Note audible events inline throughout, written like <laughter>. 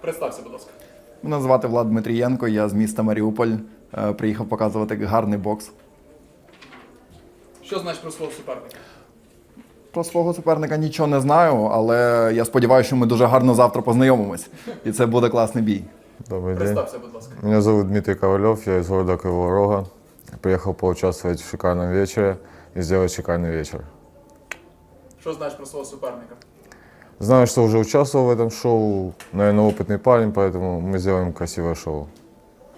Представся, будь ласка. Мене звати Влад Дмитрієнко, я з міста Маріуполь. Е, Приїхав показувати гарний бокс. Що знаєш про свого суперника? Про свого суперника нічого не знаю, але я сподіваюся, що ми дуже гарно завтра познайомимось. І це буде класний бій. Добрый день. Будь ласка. Меня зовут Дмитрий Ковалев, я из города Кривого Рога. Приехал поучаствовать в шикарном вечере и сделать шикарный вечер. Що знаєш про свого суперника? Знаю, что уже участвовал в этом шоу, наверное, опытный парень, поэтому мы сделаем красивое шоу.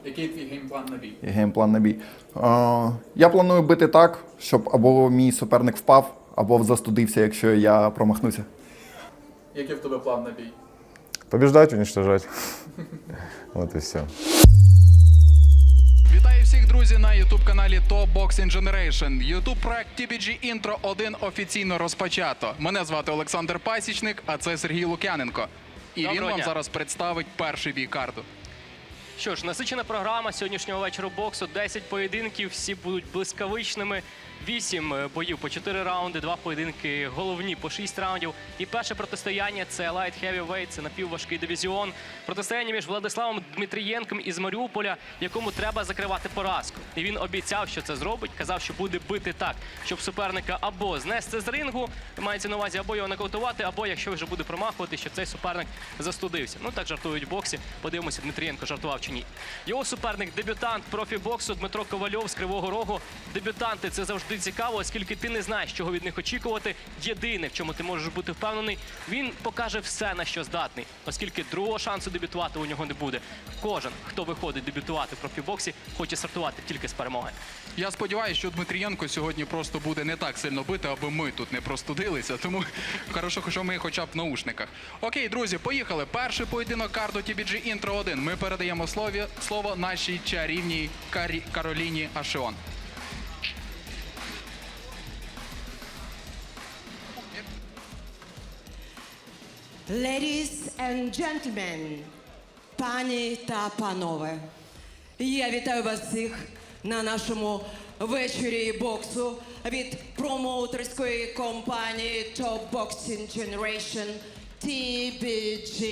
Який твій геймплан на бій? І геймплан на бій. Е, Я планую бити так, щоб або мій суперник впав, або застудився, якщо я промахнуся. Який в тебе план на бій? Побеждать, уничтожать. <laughs> Вот и все. Друзі, на youtube каналі Top Boxing Generation. youtube проект TBG Intro 1 офіційно розпочато. Мене звати Олександр Пасічник, а це Сергій Лук'яненко. І він вам дня. зараз представить перший бій карту. Що ж, насичена програма сьогоднішнього вечора боксу. 10 поєдинків, всі будуть блискавичними. 8 боїв по 4 раунди, 2 поєдинки головні по 6 раундів. І перше протистояння це Light Heavyweight, це напівважкий дивізіон. Протистояння між Владиславом Дмитрієнком із Маріуполя, якому треба закривати поразку. І він обіцяв, що це зробить. Казав, що буде бити так, щоб суперника або знести з рингу, мається на увазі, або його нокаутувати, або якщо вже буде промахувати, що цей суперник застудився. Ну так жартують в боксі. Подивимося, Дмитрієнко жартував чи ні. Його суперник, дебютант профі-боксу Дмитро Ковальов з Кривого Рогу. Дебютанти це завжди цікаво, оскільки ти не знаєш, чого від них очікувати. Єдине, в чому ти можеш бути впевнений, він покаже все, на що здатний, оскільки другого шансу дебютувати у нього не буде. Кожен, хто виходить дебютувати в профі-боксі, хоче стартувати тільки з перемоги. Я сподіваюся, що Дмитрієнко сьогодні просто буде не так сильно бити, аби ми тут не простудилися. Тому хорошо, що ми хоча б в наушниках. Окей, друзі, поїхали. Перший поєдинок карту TBG Intro 1. Ми передаємо слові, слово нашій чарівній Карі, Кароліні Ашион. Ladies and gentlemen, пані та панове, я вітаю вас всіх на нашому вечорі боксу від промоутерської компанії Top Boxing Generation TBG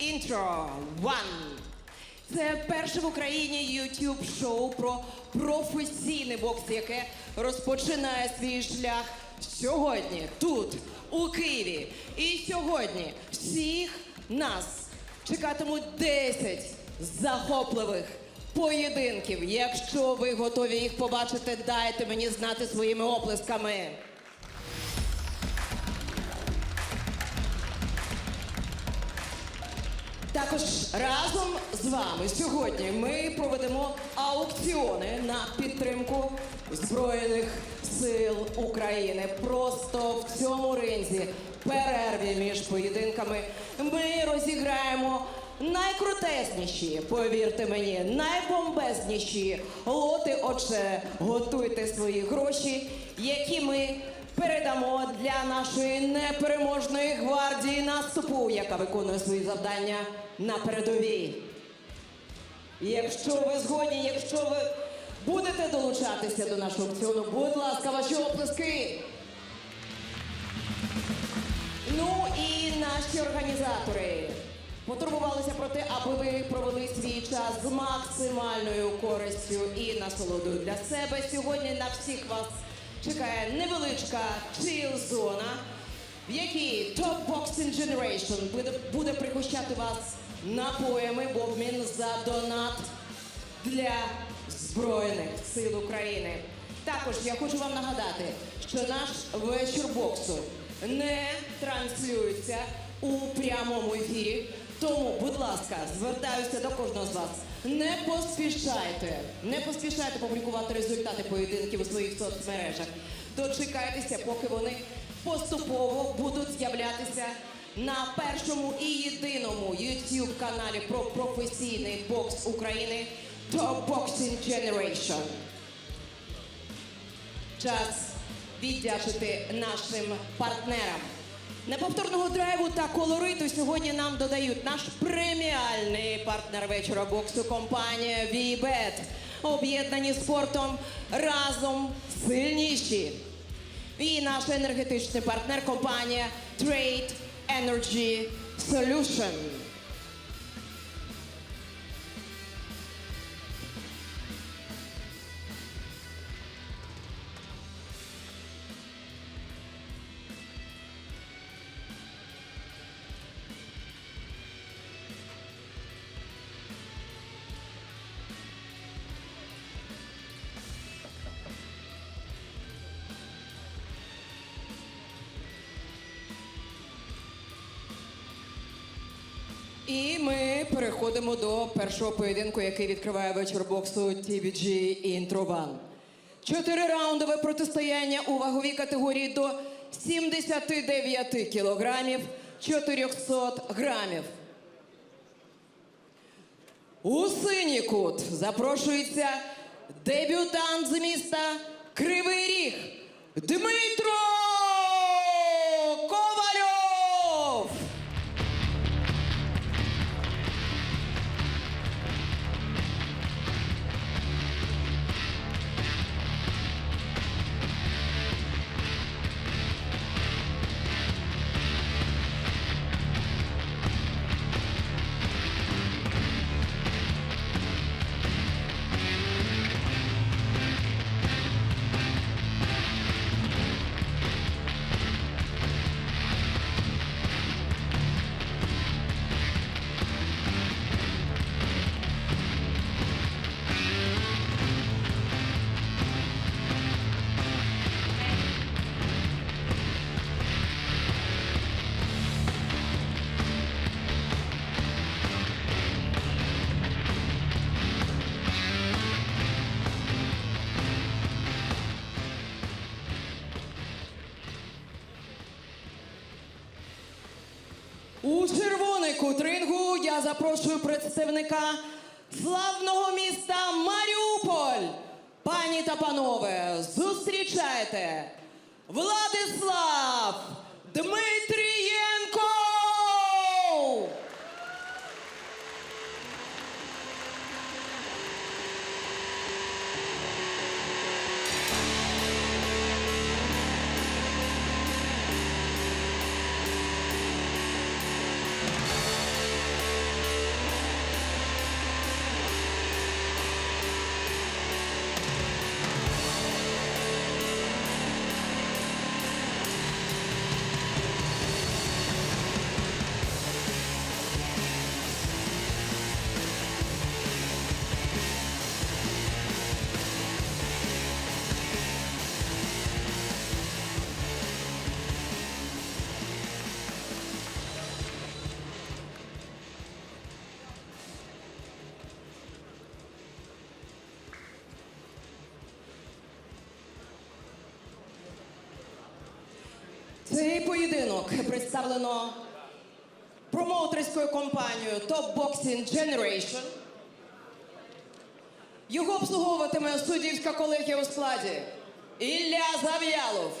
Intro One. Це перше в Україні YouTube шоу про професійний бокс, яке розпочинає свій шлях сьогодні, тут, у Києві. І сьогодні всіх нас чекатимуть 10 захопливих поєдинків. Якщо ви готові їх побачити, дайте мені знати своїми оплесками. Також разом з вами сьогодні ми проведемо аукціони на підтримку Збройних сил України. Просто в цьому ринзі перерві між поєдинками ми розіграємо найкрутесніші, повірте мені, найбомбезніші лоти. Отже, готуйте свої гроші, які ми передамо для нашої непереможної гвардії наступу, яка виконує свої завдання на передовій. Якщо ви згодні, якщо ви будете долучатися до нашого аукціону, будь ласка, ваші оплески. Ну і наші організатори потурбувалися про те, аби ви провели свій час з максимальною користю і насолодою для себе. Сьогодні на всіх вас чекає невеличка чил-зона, в якій Top Boxing Generation буде, буде пригощати вас напоями в обмін за донат для Збройних сил України. Також я хочу вам нагадати, що наш вечір боксу не транслюється у прямому ефірі. Тому, будь ласка, звертаюся до кожного з вас. Не поспішайте, не поспішайте публікувати результати поєдинків у своїх соцмережах. Дочекайтеся, поки вони поступово будуть з'являтися на першому і єдиному youtube каналі про професійний бокс України Top Boxing Generation. Час віддячити нашим партнерам. Неповторного драйву та колориту сьогодні нам додають наш преміальний партнер вечора боксу компанія VBET. Об'єднані спортом разом сильніші. І наш енергетичний партнер компанія Trade Energy Solution. Переходимо до першого поєдинку, який відкриває вечір боксу TBG Intro One. Чотирираундове протистояння у ваговій категорії до 79 кілограмів 400 грамів. У синій кут запрошується дебютант з міста Кривий Ріг Дмитро запрошую представника славного міста Маріуполь. Пані та панове, зустрічайте Владислав Дмитрієнко! Цей поєдинок представлено промоутерською компанією Top Boxing Generation. Його обслуговуватиме суддівська колегія у складі Ілля Зав'ялов,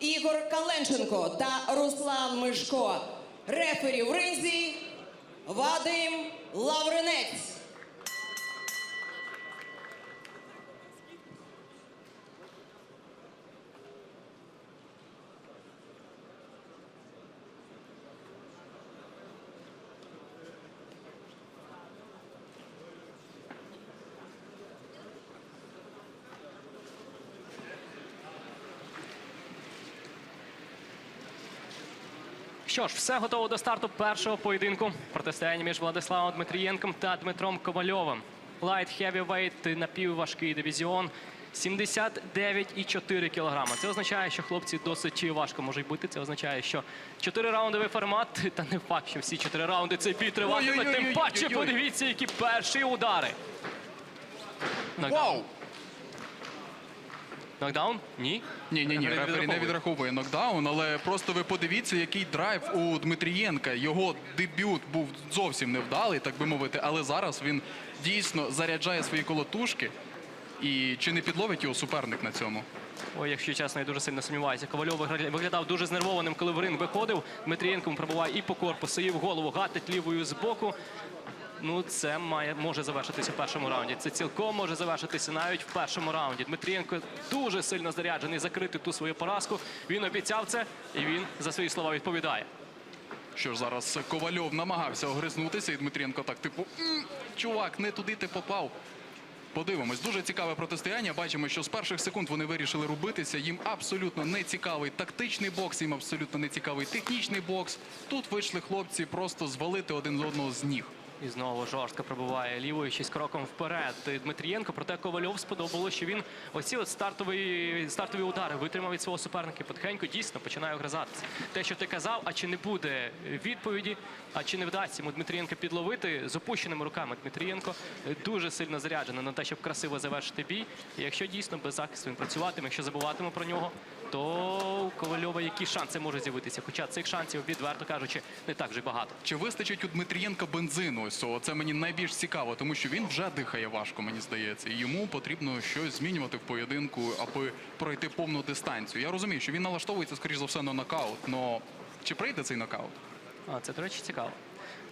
Ігор Каленченко та Руслан Мишко. Рефері в ринзі Вадим Лавринець. Що ж, все готово до старту першого поєдинку. Протистояння між Владиславом Дмитрієнком та Дмитром Ковальовим. Light Heavyweight – напівважкий дивізіон. 79,4 кілограма. Це означає, що хлопці досить важко можуть бути. Це означає, що чотирираундовий формат, та не факт, що всі чотири раунди цей бій триватиме. Тим паче, подивіться, які перші удари. Вау! Нокдаун? Ні. Ні, ні, ні, Рефері не відраховує. нокдаун, але просто ви подивіться, який драйв у Дмитрієнка. Його дебют був зовсім невдалий, так би мовити, але зараз він дійсно заряджає свої колотушки. І чи не підловить його суперник на цьому? Ой, якщо чесно, я дуже сильно сумніваюся. Ковальов виглядав дуже знервованим, коли в ринг виходив. Дмитрієнко пробуває і по корпусу, і в голову, гатить лівою збоку. Ну, це має може завершитися в першому раунді. Це цілком може завершитися навіть в першому раунді. Дмитрієнко дуже сильно заряджений закрити ту свою поразку. Він обіцяв це, і він за свої слова відповідає. Що ж зараз Ковальов намагався огризнутися, і Дмитрієнко так, типу, чувак, не туди ти попав. Подивимось, дуже цікаве протистояння. Бачимо, що з перших секунд вони вирішили рубитися. Їм абсолютно не цікавий тактичний бокс, їм абсолютно не цікавий технічний бокс. Тут вийшли хлопці просто звалити один з одного з ніг. І знову жорстко пробиває лівою, щось кроком вперед. Дмитрієнко, проте Ковальов сподобалося, що він оці от стартові, стартові удари витримав від свого суперника потихеньку дійсно починає огризатися. Те, що ти казав, а чи не буде відповіді, а чи не вдасться йому Дмитрієнка підловити з опущеними руками. Дмитрієнко дуже сильно заряджений на те, щоб красиво завершити бій. І якщо дійсно без захисту він працюватиме, якщо забуватиме про нього, то у Ковальова які шанси можуть з'явитися. Хоча цих шансів, відверто кажучи, не так вже багато. Чи вистачить у Дмитрієнка бензину? Це мені найбільш цікаво, тому що він вже дихає важко, мені здається. І йому потрібно щось змінювати в поєдинку, аби пройти повну дистанцію. Я розумію, що він налаштовується, скоріш за все, на нокаут. але чи прийде цей нокаут? А, це, до речі, цікаво.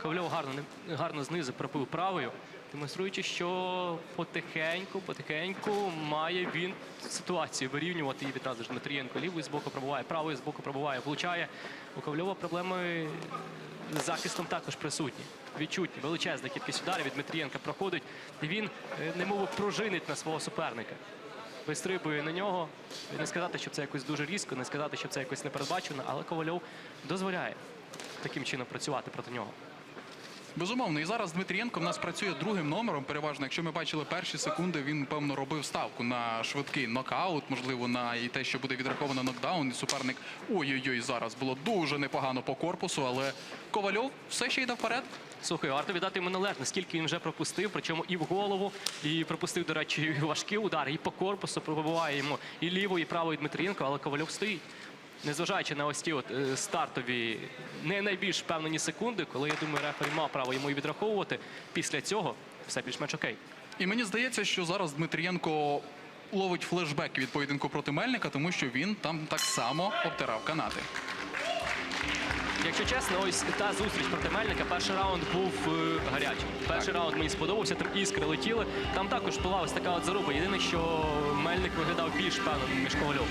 Ковальов гарно, гарно знизу пробив правою, демонструючи, що потихеньку, потихеньку має він ситуацію вирівнювати її відразу ж Дмитрієнко. Лівою з боку пробуває, правою з боку пробуває, влучає. У Ковальова проблеми з захистом також присутні. Відчутні, величезна кількість ударів від Дмитрієнка проходить, і він е, немов пружинить на свого суперника. Вистрибує на нього. І Не сказати, що це якось дуже різко, не сказати, що це якось непередбачено, але Ковальов дозволяє таким чином працювати проти нього. Безумовно, і зараз Дмитрієнко в нас працює другим номером. Переважно, якщо ми бачили перші секунди, він певно робив ставку на швидкий нокаут, можливо, на і те, що буде відраховано нокдаун. І суперник ой-ой-ой, зараз було дуже непогано по корпусу, але Ковальов все ще йде вперед. Слухай, варто віддати йому належне, скільки він вже пропустив, причому і в голову, і пропустив, до речі, і важкі удари, і по корпусу пробиває йому і лівою, і правою Дмитрієнко, але Ковальов стоїть. Незважаючи на ось ті от е, стартові не найбільш впевнені секунди, коли я думаю, рефері мав право йому і відраховувати. Після цього все більш-менш окей. І мені здається, що зараз Дмитрієнко ловить флешбек від поєдинку проти Мельника, тому що він там так само обтирав канати. Якщо чесно, ось та зустріч проти Мельника, перший раунд був е, гарячим. Перший раунд мені сподобався, там іскри летіли. Там також була ось така от заруба. Єдине, що Мельник виглядав більш певним, ніж Ковальов.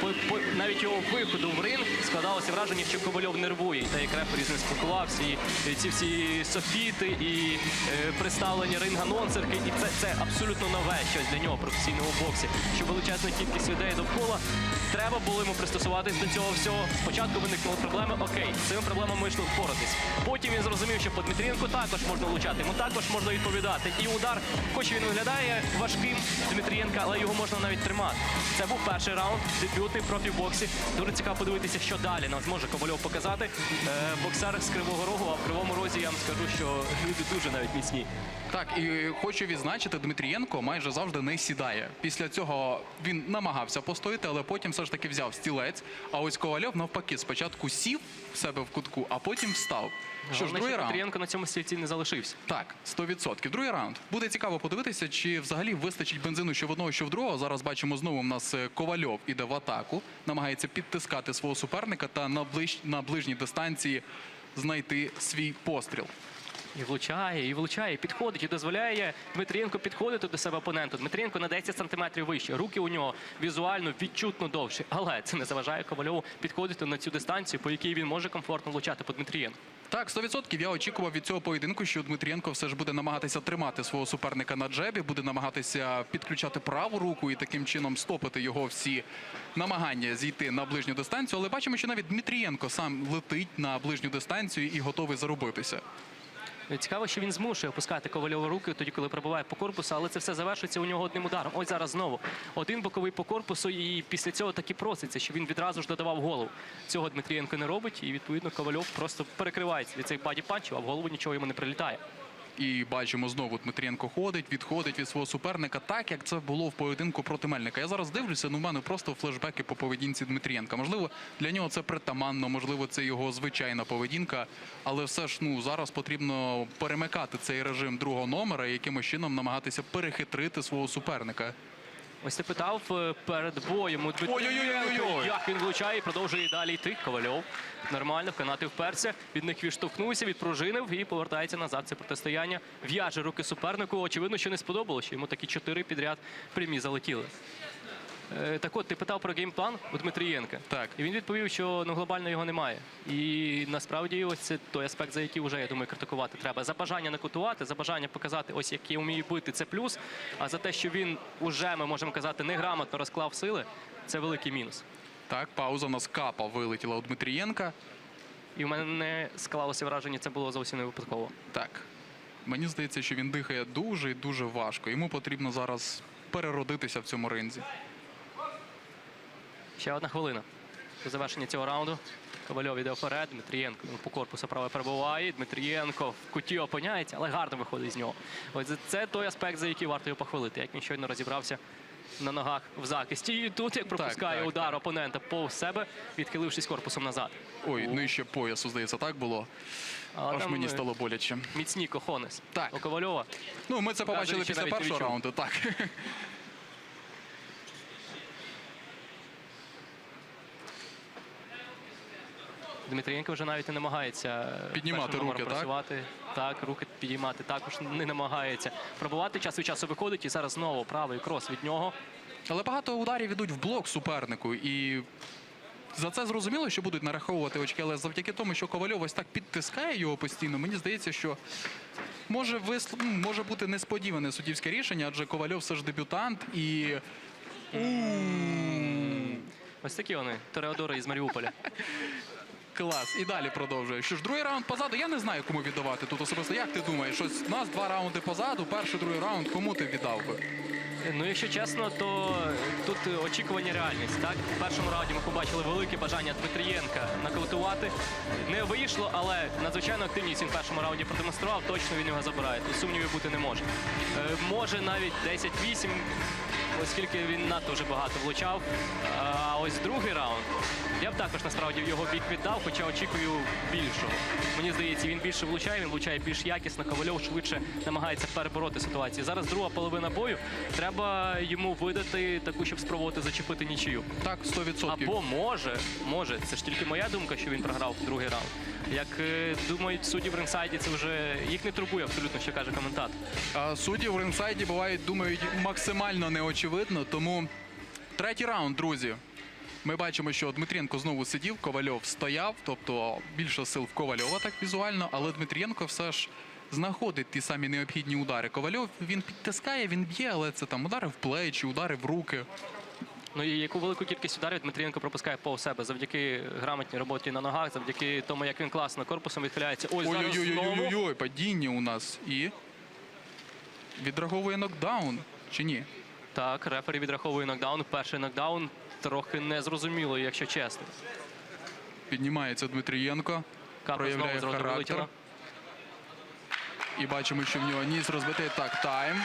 По, по, навіть його виходу в ринг складалося враження, що Ковальов нервує. Та як рефері з ним спілкувався, і ці всі софіти, і е, представлення ринг-анонсерки. І це, це абсолютно нове щось для нього в професійному боксі. Що величезна кількість людей довкола. Треба було йому пристосуватись до цього всього. Спочатку виникнули проблеми. Окей, з цими проблемами вийшло впоратись. Потім він зрозумів, що по Дмитрієнку також можна влучати, йому також можна відповідати. І удар, хоч він виглядає важким Дмитрієнка, але його можна навіть тримати. Це був перший раунд, дебютний профі-боксі. Дуже цікаво подивитися, що далі нам зможе Ковальов показати. Е, боксер з Кривого Рогу, а в Кривому Розі я вам скажу, що люди дуже навіть міцні. Так, і хочу відзначити, Дмитрієнко майже завжди не сідає. Після цього він намагався постояти, але потім все ж таки взяв стілець. А ось Ковальов навпаки спочатку сів в себе в кутку, а потім встав. Що ж, другий раунд. Петрієнко на цьому стільці не залишився. Так, 100%. Другий раунд. Буде цікаво подивитися, чи взагалі вистачить бензину що в одного, що в другого. Зараз бачимо знову. У нас е, Ковальов іде в атаку, намагається підтискати свого суперника та на, ближ... на ближній дистанції знайти свій постріл. І влучає, і влучає, і підходить, і дозволяє Дмитрієнко підходити до себе опоненту. Дмитрієнко на 10 сантиметрів вище. Руки у нього візуально відчутно довші. Але це не заважає Ковальову підходити на цю дистанцію, по якій він може комфортно влучати по Дмитрієнку. Так, 100% я очікував від цього поєдинку, що Дмитрієнко все ж буде намагатися тримати свого суперника на джебі, буде намагатися підключати праву руку і таким чином стопити його всі намагання зійти на ближню дистанцію. Але бачимо, що навіть Дмитрієнко сам летить на ближню дистанцію і готовий заробитися. Цікаво, що він змушує опускати Ковальова руки тоді, коли пробиває по корпусу, але це все завершується у нього одним ударом. Ось зараз знову один боковий по корпусу, і після цього таки проситься, що він відразу ж додавав голову. Цього Дмитрієнко не робить, і відповідно Ковальов просто перекривається від цих баді панчів, а в голову нічого йому не прилітає. І бачимо знову Дмитрієнко ходить, відходить від свого суперника, так як це було в поєдинку проти Мельника. Я зараз дивлюся, ну в мене просто флешбеки по поведінці Дмитрієнка. Можливо, для нього це притаманно, можливо, це його звичайна поведінка. Але все ж ну зараз потрібно перемикати цей режим другого номера і якимось чином намагатися перехитрити свого суперника. Ось ти питав е, перед боєм у Ой-ой-ой-ой-ой. як він влучає і продовжує далі йти. Ковальов нормально, в канати вперся, від них відштовхнувся, відпружинив і повертається назад. Це протистояння. В'яже руки супернику. Очевидно, що не сподобалося. Йому такі чотири підряд прямі залетіли. Е, Так от, ти питав про геймплан у Дмитрієнка. Так. І він відповів, що ну, глобально його немає. І насправді ось це той аспект, за який вже, я думаю, критикувати треба. За бажання не кутувати, за бажання показати, ось як я вмію бити, це плюс. А за те, що він уже, ми можемо казати, неграмотно розклав сили, це великий мінус. Так, пауза у нас капа вилетіла у Дмитрієнка. І в мене не склалося враження, це було зовсім не випадково. Так. Мені здається, що він дихає дуже і дуже важко. Йому потрібно зараз переродитися в цьому ринзі. Ще одна хвилина до завершення цього раунду. Ковальов іде вперед. Дмитрієнко ну, по корпусу праве перебуває. Дмитрієнко в куті опиняється, але гарно виходить з нього. Ось це той аспект, за який варто його похвалити. Як він щойно розібрався на ногах в захисті. І тут як пропускає так, удар опонента повз себе, відхилившись корпусом назад. Ой, нижче поясу, здається, так було. Але Аж мені е, стало боляче. Міцні кохонес. Так. У Ковальова. Ну, ми це побачили після першого раунду. Так. Дмитрієнко вже навіть не намагається Піднімати руки, працювати. Так, руки підіймати також не намагається. Пробувати час від часу виходить, і зараз знову правий крос від нього. Але багато ударів йдуть в блок супернику. І за це зрозуміло, що будуть нараховувати очки. Але завдяки тому, що Ковальов ось так підтискає його постійно, мені здається, що може, вис... м, може бути несподіване суддівське рішення, адже Ковальов все ж дебютант і. Ось такі вони Тореодори із Маріуполя. <laughs> Клас. І далі продовжує. Що ж, другий раунд позаду. Я не знаю, кому віддавати тут особисто. Як ти думаєш? Ось у нас два раунди позаду, перший, другий раунд. Кому ти віддав би? Ну, якщо чесно, то тут очікування реальність. Так, в першому раунді ми побачили велике бажання Дмитрієнка нокаутувати. Не вийшло, але надзвичайно активність він в першому раунді продемонстрував. Точно він його забирає. Тут сумнівів бути не може. Е, може навіть 10-8, оскільки він надто вже багато влучав. А ось другий раунд. Я б також насправді в його бік віддав, хоча очікую більшого. Мені здається, він більше влучає, він влучає більш якісно. Ковальов швидше намагається перебороти ситуацію. Зараз друга половина бою. Треба йому видати таку, щоб спробувати зачепити нічию. Так, 100%. Або може, може, це ж тільки моя думка, що він програв другий раунд. Як е, думають судді в рингсайді, це вже їх не турбує абсолютно, що каже коментатор. Судді в рингсайді бувають, думають, максимально неочевидно. Тому третій раунд, друзі. Ми бачимо, що Дмитрієнко знову сидів, Ковальов стояв, тобто більше сил в Ковальова так візуально, але Дмитрієнко все ж знаходить ті самі необхідні удари. Ковальов він підтискає, він б'є, але це там удари в плечі, удари в руки. Ну і яку велику кількість ударів Дмитрієнко пропускає по себе завдяки грамотній роботі на ногах, завдяки тому, як він класно корпусом відхиляється. Зараз знову. Ой-ой-ой, падіння у нас. І відреагує нокдаун, чи ні? Так, рефері відраховує нокдаун. Перший нокдаун трохи незрозуміло, якщо чесно. Піднімається Дмитрієнко, Капа проявляє знову з рота характер. вилетіла. І бачимо, що в нього ніс розбитий. Так, тайм.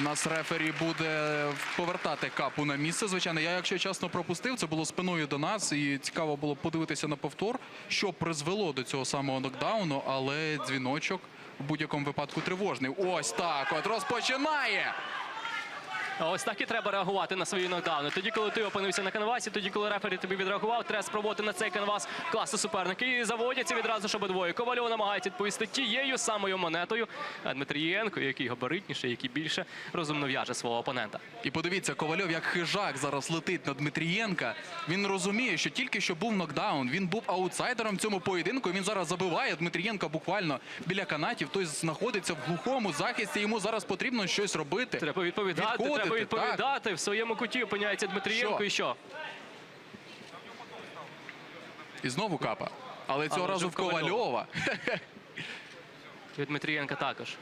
Нас рефері буде повертати капу на місце. Звичайно, я, якщо чесно, пропустив, це було спиною до нас, і цікаво було подивитися на повтор, що призвело до цього самого нокдауну, але дзвіночок в будь-якому випадку тривожний. Ось так от розпочинає. Ось так і треба реагувати на свої нокдауни. Тоді, коли ти опинився на канвасі, тоді, коли рефері тобі відреагував, треба спробувати на цей канвас класу суперники. І заводяться відразу ж обидвоє. Ковальов намагається відповісти тією самою монетою. Дмитрієнко, який габаритніший, який більше розумно в'яже свого опонента. І подивіться, Ковальов як хижак зараз летить на Дмитрієнка. Він розуміє, що тільки що був нокдаун, він був аутсайдером в цьому поєдинку. і Він зараз забиває Дмитрієнка буквально біля канатів. Той знаходиться в глухому захисті. Йому зараз потрібно щось робити. Треба відповідати, Відходити, треба так. відповідати. В своєму куті опиняється Дмитрієнко Що? і що? І знову капа. Але цього Але разу в. Ковальова. Від Дмитрієнка також.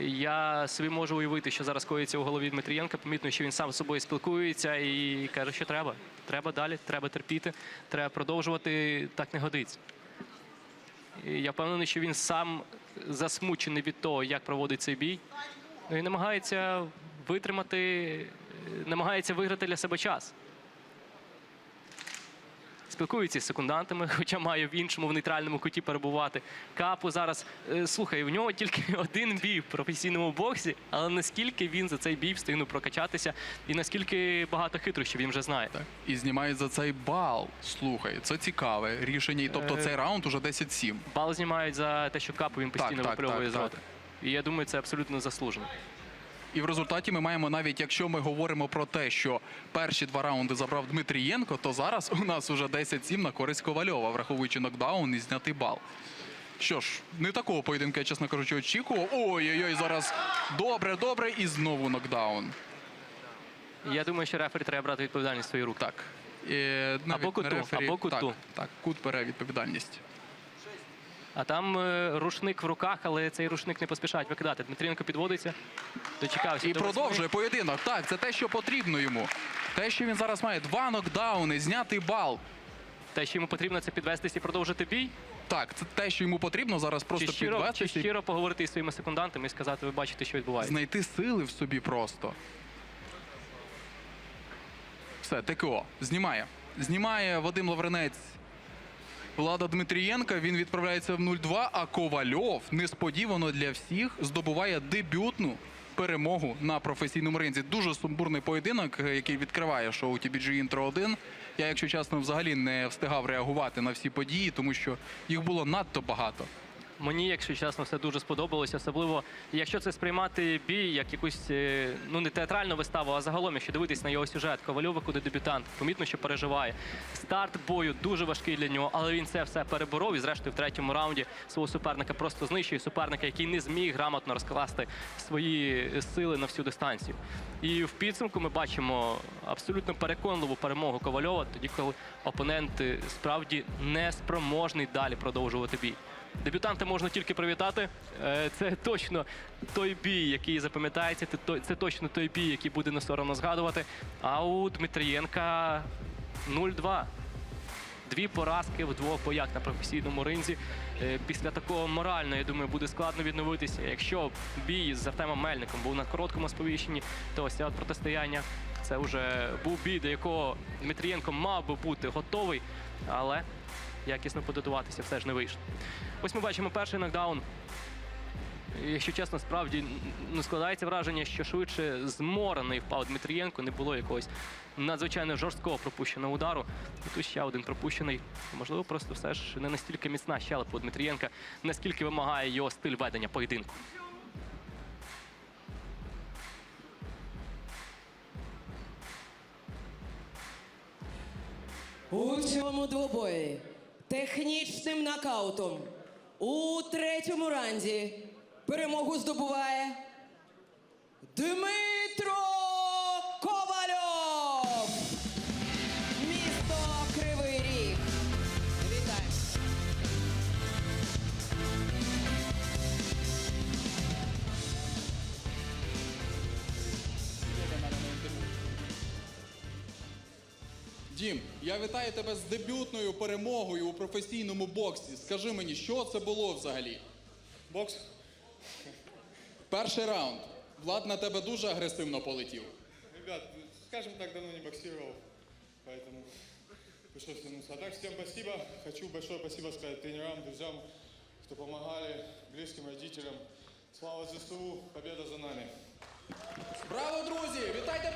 Я собі можу уявити, що зараз коїться у голові Дмитрієнка. Помітно, що він сам з собою спілкується і каже, що треба. Треба далі, треба терпіти, треба продовжувати. Так не годиться. І я впевнений, що він сам засмучений від того, як проводить цей бій. Ну і намагається витримати, е, намагається виграти для себе час. Спілкується з секундантами, <laughs> хоча має в іншому в нейтральному куті перебувати. Капу зараз е, слухай, в нього тільки <laughs> один бій в професійному боксі, але наскільки він за цей бій встигнув прокачатися, і наскільки багато хитрощів він вже знає. Так. І знімають за цей бал. Слухай, це цікаве рішення. І тобто Е, цей раунд уже 10-7. Бал знімають за те, що капу він постійно так, випльовує так, з так. рота. І я думаю, це абсолютно заслужено. І в результаті ми маємо навіть, якщо ми говоримо про те, що перші два раунди забрав Дмитрієнко, то зараз у нас уже 10-7 на користь Ковальова, враховуючи нокдаун і знятий бал. Що ж, не такого поєдинку, я, чесно кажучи, очікував. Ой-ой-ой, зараз добре, добре, і знову нокдаун. Я думаю, що рефері треба брати відповідальність в свої руки. Так. І навіть Або куту, на рефері- або куту. Так, так, кут бере відповідальність. А там е, рушник в руках, але цей рушник не поспішають викидати. Дмитрієнко підводиться, дочекався. І до продовжує поєдинок. Так, це те, що потрібно йому. Те, що він зараз має. Два нокдауни, знятий бал. Те, що йому потрібно, це підвестись і продовжити бій. Так, це те, що йому потрібно зараз Чи просто щиро, чи підвестися і щиро поговорити із своїми секундантами і сказати, ви бачите, що відбувається. знайти сили в собі просто. Все, ТКО. Знімає. Знімає Вадим Лавренець Влада Дмитрієнка. Він відправляється в 0-2, а Ковальов несподівано для всіх здобуває дебютну перемогу на професійному ринзі. Дуже сумбурний поєдинок, який відкриває шоу TBG Intro 1. Я, якщо чесно, взагалі не встигав реагувати на всі події, тому що їх було надто багато. Мені, якщо чесно, все дуже сподобалося. Особливо, якщо це сприймати бій як якусь е, ну не театральну виставу, а загалом, якщо дивитись на його сюжет, Ковальов куди дебютант, помітно, що переживає. Старт бою дуже важкий для нього, але він це все переборов і зрештою в третьому раунді свого суперника просто знищує суперника, який не зміг грамотно розкласти свої сили на всю дистанцію. І в підсумку ми бачимо абсолютно переконливу перемогу Ковальова, тоді коли опонент е, справді не спроможний далі продовжувати бій. Дебютанта можна тільки привітати. Е, Це точно той бій, який запам'ятається. це точно той бій, який буде не соромно згадувати. А у Дмитрієнка 0-2. Дві поразки в двох боях на професійному ринзі. Е, Після такого морально, я думаю, буде складно відновитися. Якщо бій з Артемом Мельником був на короткому сповіщенні, то ось це от протистояння це вже був бій, до якого Дмитрієнко мав би бути готовий, але якісно податуватися все ж не вийшло. Ось ми бачимо перший нокдаун. Якщо чесно, справді ну, складається враження, що швидше зморений впав Дмитрієнко, не було якогось надзвичайно жорсткого пропущеного удару. І тут ще один пропущений. Можливо, просто все ж не настільки міцна щелепа Дмитрієнка, наскільки вимагає його стиль ведення поєдинку. У цьому двобої технічним нокаутом у третьому раунді перемогу здобуває Дмитро Ковальов. Дім, я вітаю тебе з дебютною перемогою у професійному боксі. Скажи мені, що це було взагалі? Бокс? Перший раунд. Влад на тебе дуже агресивно полетів. Ребят, скажем так, давно не боксировал, поэтому пришлось вернуться. А так, всем спасибо. Хочу большое спасибо сказать тренерам, друзьям, кто помогали, близким родителям. Слава ЗСУ, победа за нами. Браво, друзі! Вітайте